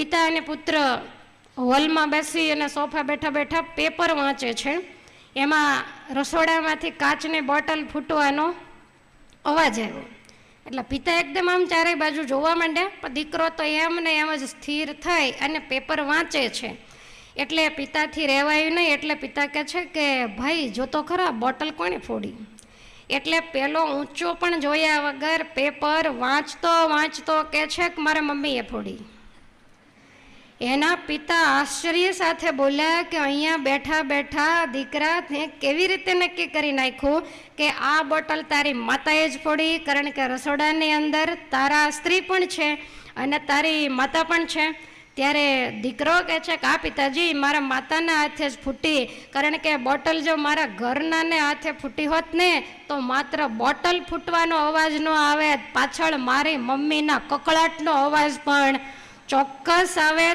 પિતા અને પુત્ર હોલમાં બેસી અને સોફા બેઠા બેઠા પેપર વાંચે છે. એમાં રસોડામાંથી કાચની બોટલ ફૂટવાનો અવાજ આવ્યો. એટલે પિતા એકદમ આમ ચારે બાજુ જોવા માંડ્યા, પણ દીકરો તો એમ ને એમ જ સ્થિર થઈ અને પેપર વાંચે છે. એટલે પિતાથી રહેવાયું નહીં, એટલે પિતા કહે છે કે, ભાઈ, જો તો ખરા, બોટલ કોણે ફોડી? એટલે પેલો ઊંચો પણ જોયા વગર પેપર વાંચતો વાંચતો કે છે કે, મારા મમ્મીએ ફોડી. એના પિતા આશ્ચર્ય સાથે બોલ્યા કે અહીંયા બેઠા બેઠા દીકરા તે કેવી રીતે નક્કી કરી નાખ્યું કે આ બોટલ તારી માતાએ જ ફોડી, કારણ કે રસોડાની અંદર તારા સ્ત્રી પણ છે અને તારી માતા પણ છે. ત્યારે દીકરો કહે છે કે, આ પિતાજી, મારા માતાના હાથે જ ફૂટી. કારણ કે બોટલ જો મારા ઘરનાને હાથે ફૂટી હોત ને, તો માત્ર બોટલ ફૂટવાનો અવાજ ન આવે, પાછળ મારી મમ્મીના કકળાટનો અવાજ પણ ચોક્કસ આવે